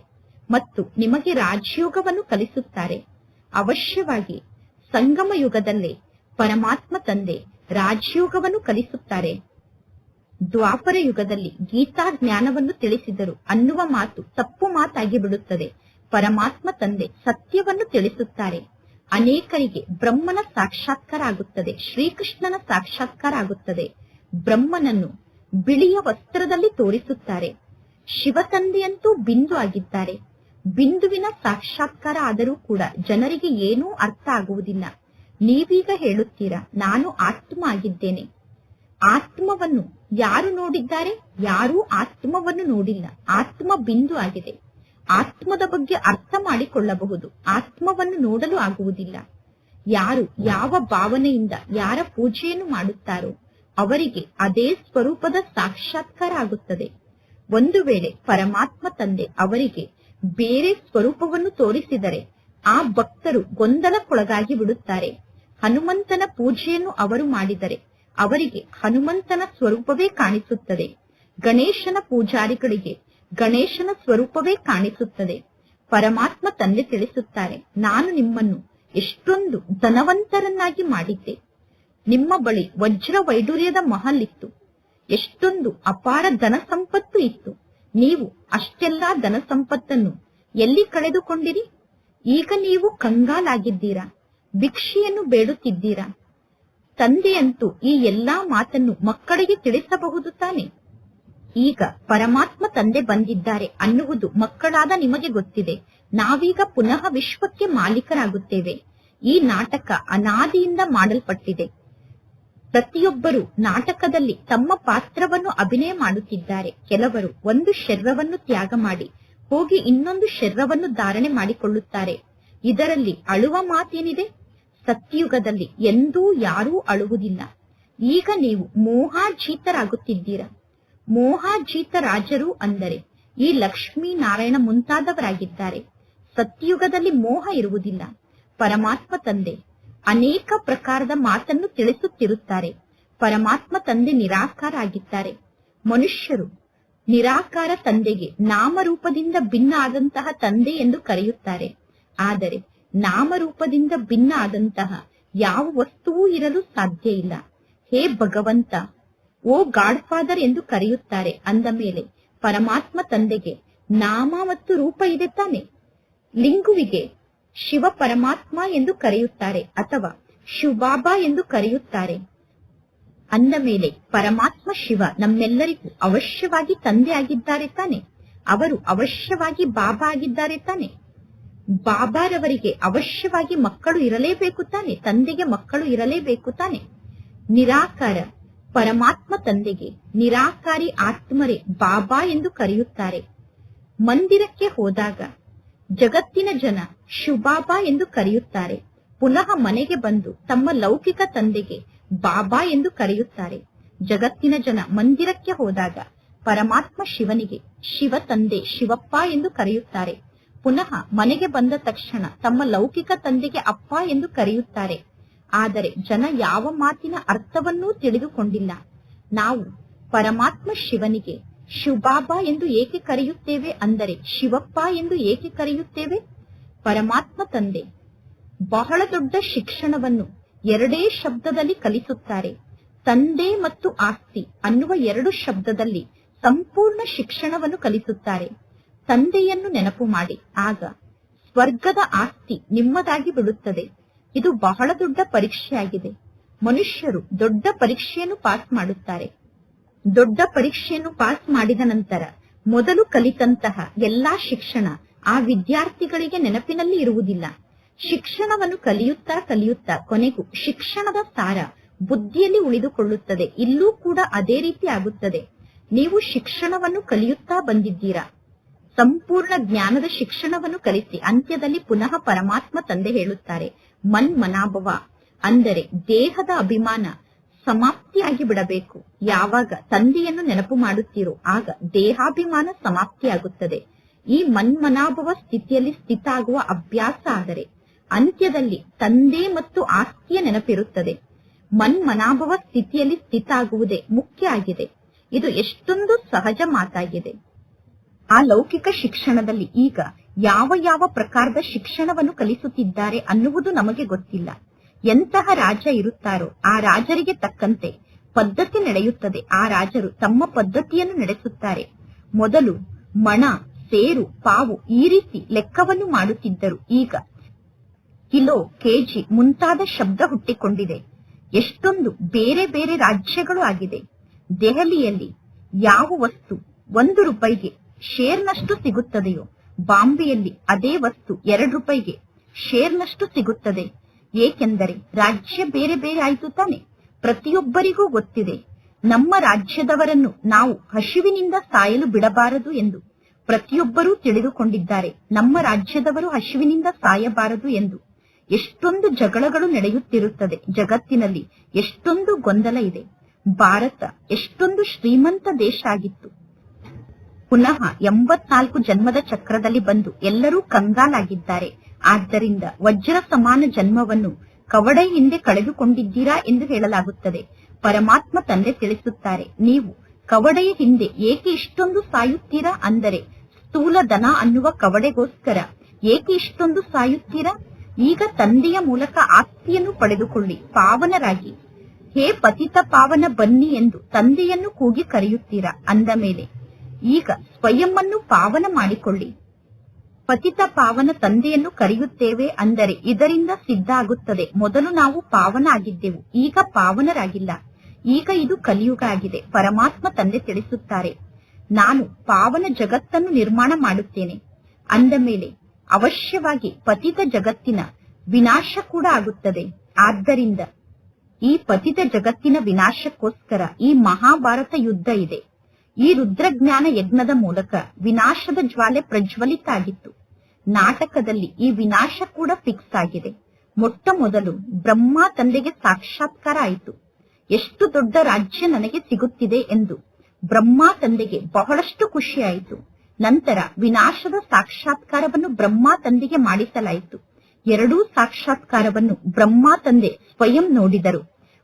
ಮತ್ತು ನಿಮಗೆ ರಾಜಯೋಗವನ್ನು ಕಲಿಸುತ್ತಾರೆ. ಅವಶ್ಯವಾಗಿ ಸಂಗಮ ಯುಗದಲ್ಲೇ ಪರಮಾತ್ಮ ತಂದೆ ರಾಜಯೋಗವನ್ನು ಕಲಿಸುತ್ತಾರೆ. ದ್ವಾಪರ ಯುಗದಲ್ಲಿ ಗೀತಾ ಜ್ಞಾನವನ್ನು ತಿಳಿಸಿದರು. ಅನ್ನುವ ಮಾತು ತಪ್ಪು ಮಾತಾಗಿ ಬಿಡುತ್ತದೆ. ಪರಮಾತ್ಮ ತಂದೆ ಸತ್ಯವನ್ನು ತಿಳಿಸುತ್ತಾರೆ. ಅನೇಕರಿಗೆ ಬ್ರಹ್ಮನ ಸಾಕ್ಷಾತ್ಕಾರ ಆಗುತ್ತದೆ ಶ್ರೀಕೃಷ್ಣನ ಸಾಕ್ಷಾತ್ಕಾರ ಆಗುತ್ತದೆ ಬ್ರಹ್ಮನನ್ನು ಬಿಳಿಯ ವಸ್ತ್ರದಲ್ಲಿ ತೋರಿಸುತ್ತಾರೆ. ಶಿವ ತಂದೆಯಂತೂ ಬಿಂದು ಆಗಿದ್ದಾರೆ. ಬಿಂದುವಿನ ಸಾಕ್ಷಾತ್ಕಾರ ಆದರೂ ಕೂಡ ಜನರಿಗೆ ಏನೂ ಅರ್ಥ ಆಗುವುದಿಲ್ಲ. ನೀವೀಗ ಹೇಳುತ್ತೀರಾ, ನಾನು ಆತ್ಮ ಆಗಿದ್ದೇನೆ ಆತ್ಮವನ್ನು ಯಾರು ನೋಡಿದ್ದಾರೆ? ಯಾರೂ ಆತ್ಮವನ್ನು ನೋಡಿಲ್ಲ. ಆತ್ಮ ಬಿಂದು ಆಗಿದೆ. ಆತ್ಮದ ಬಗ್ಗೆ ಅರ್ಥ ಮಾಡಿಕೊಳ್ಳಬಹುದು. ಆತ್ಮವನ್ನು ನೋಡಲು ಆಗುವುದಿಲ್ಲ. ಯಾರು ಯಾವ ಭಾವನೆಯಿಂದ ಯಾರ ಪೂಜೆಯನ್ನು ಮಾಡುತ್ತಾರೋ, ಅವರಿಗೆ ಅದೇ ಸ್ವರೂಪದ ಸಾಕ್ಷಾತ್ಕಾರ ಆಗುತ್ತದೆ. ಒಂದು ವೇಳೆ ಪರಮಾತ್ಮ ತಂದೆ ಅವರಿಗೆ ಬೇರೆ ಸ್ವರೂಪವನ್ನು ತೋರಿಸಿದರೆ, ಆ ಭಕ್ತರು ಗೊಂದಲಕ್ಕೊಳಗಾಗಿ ಬಿಡುತ್ತಾರೆ. ಹನುಮಂತನ ಪೂಜೆಯನ್ನು ಅವರು ಮಾಡಿದರೆ ಅವರಿಗೆ ಹನುಮಂತನ ಸ್ವರೂಪವೇ ಕಾಣಿಸುತ್ತದೆ. ಗಣೇಶನ ಪೂಜಾರಿಗಳಿಗೆ ಗಣೇಶನ ಸ್ವರೂಪವೇ ಕಾಣಿಸುತ್ತದೆ. ಪರಮಾತ್ಮ ತಂದೆ ತಿಳಿಸುತ್ತಾರೆ, ನಾನು ನಿಮ್ಮನ್ನು ಎಷ್ಟೊಂದು ಧನವಂತರನ್ನಾಗಿ ಮಾಡಿದ್ದೆ. ನಿಮ್ಮ ಬಳಿ ವಜ್ರ ವೈಡೂರ್ಯದ ಮಹಲ್ ಇತ್ತು ಎಷ್ಟೊಂದು ಅಪಾರ ಧನ ಸಂಪತ್ತು ಇತ್ತು. ನೀವು ಅಷ್ಟೆಲ್ಲಾ ಧನ ಸಂಪತ್ತನ್ನು ಎಲ್ಲಿ ಕಳೆದುಕೊಂಡಿರಿ? ಈಗ ನೀವು ಕಂಗಾಲಾಗಿದ್ದೀರಾ? ಭಿಕ್ಷೆಯನ್ನು ಬೇಡುತ್ತಿದ್ದೀರಾ? ತಂದೆಯಂತೂ ಈ ಎಲ್ಲಾ ಮಾತನ್ನು ಮಕ್ಕಳಿಗೆ ತಿಳಿಸಬಹುದು ತಾನೆ? ಈಗ ಪರಮಾತ್ಮ ತಂದೆ ಬಂದಿದ್ದಾರೆ ಅನ್ನುವುದು ಮಕ್ಕಳಾದ ನಿಮಗೆ ಗೊತ್ತಿದೆ. ನಾವೀಗ ಪುನಃ ವಿಶ್ವಕ್ಕೆ ಮಾಲೀಕರಾಗುತ್ತೇವೆ. ಈ ನಾಟಕ ಅನಾದಿಯಿಂದ ಮಾಡಲ್ಪಟ್ಟಿದೆ. ಪ್ರತಿಯೊಬ್ಬರು ನಾಟಕದಲ್ಲಿ ತಮ್ಮ ಪಾತ್ರವನ್ನು ಅಭಿನಯ ಮಾಡುತ್ತಿದ್ದಾರೆ. ಕೆಲವರು ಒಂದು ಶರೀರವನ್ನು ತ್ಯಾಗ ಮಾಡಿ, ಹೋಗಿ ಇನ್ನೊಂದು ಶರೀರವನ್ನು ಧಾರಣೆ ಮಾಡಿಕೊಳ್ಳುತ್ತಾರೆ. ಇದರಲ್ಲಿ ಅಳುವ ಮಾತೇನಿದೆ? ಸತ್ಯಯುಗದಲ್ಲಿ ಎಂದೂ ಯಾರೂ ಅಳುವುದಿಲ್ಲ. ಈಗ ನೀವು ಮೋಹಾಜೀತರಾಗುತ್ತಿದ್ದೀರಾ. ಮೋಹಾಜೀತ ರಾಜರು ಅಂದರೆ ಈ ಲಕ್ಷ್ಮೀ ನಾರಾಯಣ ಮುಂತಾದವರಾಗಿದ್ದಾರೆ. ಸತ್ಯುಗದಲ್ಲಿ ಮೋಹ ಇರುವುದಿಲ್ಲ. ಪರಮಾತ್ಮ ತಂದೆ. ಅನೇಕ ಪ್ರಕಾರದ ಮಾತನ್ನು ತಿಳಿಸುತ್ತಿರುತ್ತಾರೆ. ಪರಮಾತ್ಮ ತಂದೆ ನಿರಾಕಾರ ಆಗಿದ್ದಾರೆ ಮನುಷ್ಯರು. ನಿರಾಕಾರ ತಂದೆಗೆ ನಾಮರೂಪದಿಂದ ಭಿನ್ನ ಆದಂತಹ ತಂದೆ ಎಂದು ಕರೆಯುತ್ತಾರೆ. ಆದರೆ ನಾಮರೂಪದಿಂದ ಭಿನ್ನ ಆದಂತಹ ಯಾವ ವಸ್ತುವೂ ಇರಲು ಸಾಧ್ಯ ಇಲ್ಲ. ಹೇ ಭಗವಂತ! ಓ ಗಾಡ್ ಫಾದರ್ ಎಂದು ಕರೆಯುತ್ತಾರೆ ಅಂದ ಮೇಲೆ ಪರಮಾತ್ಮ ತಂದೆಗೆ, ನಾಮ ಮತ್ತು ರೂಪ ಇದೆ ತಾನೆ? ಲಿಂಗುವಿಗೆ ಶಿವ ಪರಮಾತ್ಮ ಎಂದು ಕರೆಯುತ್ತಾರೆ ಅಥವಾ ಶಿವಬಾಬಾ ಎಂದು ಕರೆಯುತ್ತಾರೆ? ಅಂದ ಮೇಲೆ ಪರಮಾತ್ಮ ಶಿವ ನಮ್ಮೆಲ್ಲರಿಗೂ ಅವಶ್ಯವಾಗಿ ತಂದೆ ಆಗಿದ್ದಾರೆ ತಾನೆ? ಅವರು ಅವಶ್ಯವಾಗಿ ಬಾಬಾ ಆಗಿದ್ದಾರೆ ತಾನೆ? ಬಾಬಾರವರಿಗೆ ಅವಶ್ಯವಾಗಿ ಮಕ್ಕಳು ಇರಲೇಬೇಕು ತಾನೆ, ತಂದೆಗೆ ಮಕ್ಕಳು ಇರಲೇಬೇಕು ತಾನೆ. ನಿರಾಕಾರ, ಪರಮಾತ್ಮ ತಂದೆಗೆ, ನಿರಾಕಾರಿ ಆತ್ಮರೇ ಬಾಬಾ ಎಂದು ಕರೆಯುತ್ತಾರೆ. ಮಂದಿರಕ್ಕೆ ಹೋದಾಗ ಜಗತ್ತಿನ ಜನ ಶುಬಾಬಾ ಎಂದು ಕರೆಯುತ್ತಾರೆ. ಪುನಃ ಮನೆಗೆ ಬಂದು ತಮ್ಮ ಲೌಕಿಕ ತಂದೆಗೆ ಬಾಬಾ ಎಂದು ಕರೆಯುತ್ತಾರೆ. ಜಗತ್ತಿನ ಜನ ಮಂದಿರಕ್ಕೆ ಹೋದಾಗ ಪರಮಾತ್ಮ ಶಿವನಿಗೆ ಶಿವ ತಂದೆ ಶಿವಪ್ಪ ಎಂದು ಕರೆಯುತ್ತಾರೆ. ಪುನಃ ಮನೆಗೆ ಬಂದ ತಕ್ಷಣ ತಮ್ಮ ಲೌಕಿಕ ತಂದೆಗೆ ಅಪ್ಪ ಎಂದು ಕರೆಯುತ್ತಾರೆ. ಆದರೆ ಜನ ಯಾವ ಮಾತಿನ ಅರ್ಥವನ್ನೂ ತಿಳಿದುಕೊಂಡಿಲ್ಲ. ನಾವು ಪರಮಾತ್ಮ ಶಿವನಿಗೆ ಶಿವಬಾಬಾ ಎಂದು ಏಕೆ ಕರೆಯುತ್ತೇವೆ ಅಂದರೆ ಶಿವಪ್ಪ ಎಂದು ಏಕೆ ಕರೆಯುತ್ತೇವೆ? ಪರಮಾತ್ಮ ತಂದೆ ಬಹಳ ದೊಡ್ಡ ಶಿಕ್ಷಣವನ್ನು ಎರಡೇ ಶಬ್ದದಲ್ಲಿ ಕಲಿಸುತ್ತಾರೆ. ತಂದೆ ಮತ್ತು ಆಸ್ತಿ ಅನ್ನುವ ಎರಡು ಶಬ್ದದಲ್ಲಿ ಸಂಪೂರ್ಣ ಶಿಕ್ಷಣವನ್ನು ಕಲಿಸುತ್ತಾರೆ. ತಂದೆಯನ್ನು ನೆನಪು ಮಾಡಿ. ಆಗ ಸ್ವರ್ಗದ ಆಸ್ತಿ ನಿಮ್ಮದಾಗಿ ಬಿಡುತ್ತದೆ ಇದು ಬಹಳ ದೊಡ್ಡ ಪರೀಕ್ಷೆಯಾಗಿದೆ. ಮನುಷ್ಯರು ದೊಡ್ಡ ಪರೀಕ್ಷೆಯನ್ನು ಪಾಸ್ ಮಾಡುತ್ತಾರೆ. ದೊಡ್ಡ ಪರೀಕ್ಷೆಯನ್ನು ಪಾಸ್ ಮಾಡಿದ ನಂತರ ಮೊದಲು ಕಲಿತಂತಹ ಎಲ್ಲಾ ಶಿಕ್ಷಣ ಆ ವಿದ್ಯಾರ್ಥಿಗಳಿಗೆ ನೆನಪಿನಲ್ಲಿ ಇರುವುದಿಲ್ಲ. ಶಿಕ್ಷಣವನ್ನು ಕಲಿಯುತ್ತಾ ಕಲಿಯುತ್ತಾ ಕೊನೆಗೂ ಶಿಕ್ಷಣದ ಸಾರ ಬುದ್ಧಿಯಲ್ಲಿ ಉಳಿದುಕೊಳ್ಳುತ್ತದೆ. ಇಲ್ಲೂ ಕೂಡ ಅದೇ ರೀತಿ ಆಗುತ್ತದೆ. ನೀವು ಶಿಕ್ಷಣವನ್ನು ಕಲಿಯುತ್ತಾ ಬಂದಿದ್ದೀರಾ? ಸಂಪೂರ್ಣ ಜ್ಞಾನದ ಶಿಕ್ಷಣವನ್ನು ಕಲಿಸಿ ಅಂತ್ಯದಲ್ಲಿ ಪುನಃ ಪರಮಾತ್ಮ ತಂದೆ ಹೇಳುತ್ತಾರೆ, ಮನ್ ಮನಾಭವ. ಅಂದರೆ ದೇಹದ ಅಭಿಮಾನ ಸಮಾಪ್ತಿಯಾಗಿ ಬಿಡಬೇಕು. ಯಾವಾಗ ತಂದೆಯನ್ನು ನೆನಪು ಮಾಡುತ್ತೀರೋ, ಆಗ ದೇಹಾಭಿಮಾನ ಸಮಾಪ್ತಿಯಾಗುತ್ತದೆ. ಈ ಮನ್ಮನಾಭವ ಸ್ಥಿತಿಯಲ್ಲಿ ಸ್ಥಿತ ಆಗುವ ಅಭ್ಯಾಸ ಆದರೆ ಅಂತ್ಯದಲ್ಲಿ ತಂದೆ ಮತ್ತು ಆಸ್ತಿಯ ನೆನಪಿರುತ್ತದೆ. ಮನ್ಮನಾಭವ ಸ್ಥಿತಿಯಲ್ಲಿ ಸ್ಥಿತ ಆಗುವುದೇ ಮುಖ್ಯ ಆಗಿದೆ. ಇದು ಎಷ್ಟೊಂದು ಸಹಜ ಮಾತಾಗಿದೆ. ಆ ಲೌಕಿಕ ಶಿಕ್ಷಣದಲ್ಲಿ ಈಗ ಯಾವ ಯಾವ ಪ್ರಕಾರದ ಶಿಕ್ಷಣವನ್ನು ಕಲಿಸುತ್ತಿದ್ದಾರೆ ಅನ್ನುವುದು ನಮಗೆ ಗೊತ್ತಿಲ್ಲ. ಎಂತಹ ರಾಜ ಇರುತ್ತಾರೋ ಆ ರಾಜರಿಗೆ ತಕ್ಕಂತೆ ಪದ್ಧತಿ ನಡೆಯುತ್ತದೆ. ಆ ರಾಜರು ತಮ್ಮ ಪದ್ಧತಿಯನ್ನು ನಡೆಸುತ್ತಾರೆ. ಮೊದಲು ಮಣ, ಸೇರು, ಪಾವು ಈ ರೀತಿ ಲೆಕ್ಕವನ್ನು ಮಾಡುತ್ತಿದ್ದರು. ಈಗ ಕಿಲೋ, ಕೆಜಿ ಮುಂತಾದ ಶಬ್ದ ಹುಟ್ಟಿಕೊಂಡಿದೆ. ಎಷ್ಟೊಂದು ಬೇರೆ ಬೇರೆ ರಾಜ್ಯಗಳು ಆಗಿದೆ. ದೆಹಲಿಯಲ್ಲಿ ಯಾವ ವಸ್ತು ಒಂದು ರೂಪಾಯಿಗೆ ಶೇರ್ನಷ್ಟು ಸಿಗುತ್ತದೆಯೋ? ಬಾಂಬೆಯಲ್ಲಿ ಅದೇ ವಸ್ತು ಎರಡು ರೂಪಾಯಿಗೆ ಶೇರ್ನಷ್ಟು ಸಿಗುತ್ತದೆ. ಏಕೆಂದರೆ ರಾಜ್ಯ ಬೇರೆ ಬೇರೆ ಆಯಿತು ತಾನೆ. ಪ್ರತಿಯೊಬ್ಬರಿಗೂ ಗೊತ್ತಿದೆ. ನಮ್ಮ ರಾಜ್ಯದವರನ್ನು ನಾವು ಹಸಿವಿನಿಂದ ಸಾಯಲು ಬಿಡಬಾರದು ಎಂದು. ಪ್ರತಿಯೊಬ್ಬರೂ ತಿಳಿದುಕೊಂಡಿದ್ದಾರೆ. ನಮ್ಮ ರಾಜ್ಯದವರು ಹಸಿವಿನಿಂದ ಸಾಯಬಾರದು ಎಂದು. ಎಷ್ಟೊಂದು ಜಗಳಗಳು ನಡೆಯುತ್ತಿರುತ್ತದೆ ಜಗತ್ತಿನಲ್ಲಿ. ಎಷ್ಟೊಂದು ಗೊಂದಲ ಇದೆ. ಭಾರತ ಎಷ್ಟೊಂದು ಶ್ರೀಮಂತ ದೇಶ ಆಗಿತ್ತು. ಪುನಃ ಎಂಬತ್ನಾಲ್ಕು ಜನ್ಮದ ಚಕ್ರದಲ್ಲಿ ಬಂದು ಎಲ್ಲರೂ ಕಂಗಾಲಾಗಿದ್ದಾರೆ. ಆದ್ದರಿಂದ ವಜ್ರ ಸಮಾನ ಜನ್ಮವನ್ನು ಕವಡೆ ಹಿಂದೆ ಕಳೆದುಕೊಂಡಿದ್ದೀರಾ ಎಂದು ಹೇಳಲಾಗುತ್ತದೆ. ಪರಮಾತ್ಮ ತಂದೆ ತಿಳಿಸುತ್ತಾರೆ, ನೀವು ಕವಡೆಯ ಹಿಂದೆ ಏಕೆ ಇಷ್ಟೊಂದು ಸಾಯುತ್ತೀರಾ ಅಂದರೆ ಸ್ಥೂಲ ದನ ಅನ್ನುವ ಕವಡೆಗೋಸ್ಕರ. ಏಕೆ ಇಷ್ಟೊಂದು ಸಾಯುತ್ತೀರಾ? ಈಗ ತಂದೆಯ ಮೂಲಕ ಆಸ್ತಿಯನ್ನು ಪಡೆದುಕೊಳ್ಳಿ, ಪಾವನರಾಗಿ. ಹೇ ಪತಿತ ಪಾವನ ಬನ್ನಿ ಎಂದು ತಂದೆಯನ್ನು ಕೂಗಿ ಕರೆಯುತ್ತೀರಾ? ಅಂದ ಮೇಲೆ ಈಗ ಸ್ವಯಂವನ್ನು ಪಾವನ ಮಾಡಿಕೊಳ್ಳಿ. ಪತಿತ ಪಾವನ ತಂದೆಯನ್ನು ಕರೆಯುತ್ತೇವೆ ಅಂದರೆ ಇದರಿಂದ ಸಿದ್ಧ ಆಗುತ್ತದೆ ಮೊದಲು ನಾವು ಪಾವನ ಆಗಿದ್ದೆವು ಈಗ ಪಾವನರಾಗಿಲ್ಲ. ಈಗ ಇದು ಕಲಿಯುಗ ಆಗಿದೆ ಪರಮಾತ್ಮ ತಂದೆ ತಿಳಿಸುತ್ತಾರೆ. ನಾನು ಪಾವನ ಜಗತ್ತನ್ನು ನಿರ್ಮಾಣ ಮಾಡುತ್ತೇನೆ. ಅಂದ ಮೇಲೆ, ಅವಶ್ಯವಾಗಿ ಪತಿತ ಜಗತ್ತಿನ ವಿನಾಶ ಕೂಡ ಆಗುತ್ತದೆ. ಆದ್ದರಿಂದ ಈ ಪತಿತ ಜಗತ್ತಿನ ವಿನಾಶಕ್ಕೋಸ್ಕರ ಈ ಮಹಾಭಾರತ ಯುದ್ಧ ಇದೆ. ಈ ರುದ್ರಜ್ಞಾನ ಯಜ್ಞದ ಮೂಲಕ ವಿನಾಶದ ಜ್ವಾಲೆ ಪ್ರಜ್ವಲಿತ ಆಗಿತ್ತು ನಾಟಕದಲ್ಲಿ ಈ ವಿನಾಶ ಕೂಡ ಫಿಕ್ಸ್ ಆಗಿದೆ. ಮೊಟ್ಟ ಮೊದಲು ಬ್ರಹ್ಮ ತಂದೆಗೆ ಸಾಕ್ಷಾತ್ಕಾರ ಆಯಿತು. ಎಷ್ಟು ದೊಡ್ಡ ರಾಜ್ಯ ನನಗೆ ಸಿಗುತ್ತಿದೆ ಎಂದು ಬ್ರಹ್ಮ ತಂದೆಗೆ ಬಹಳಷ್ಟು ಖುಷಿಯಾಯಿತು ನಂತರ ವಿನಾಶದ ಸಾಕ್ಷಾತ್ಕಾರವನ್ನು ಬ್ರಹ್ಮ ತಂದೆಗೆ ಮಾಡಿಸಲಾಯಿತು. ಎರಡೂ ಸಾಕ್ಷಾತ್ಕಾರವನ್ನು ಬ್ರಹ್ಮ ತಂದೆ ಸ್ವಯಂ ನೋಡಿದರು.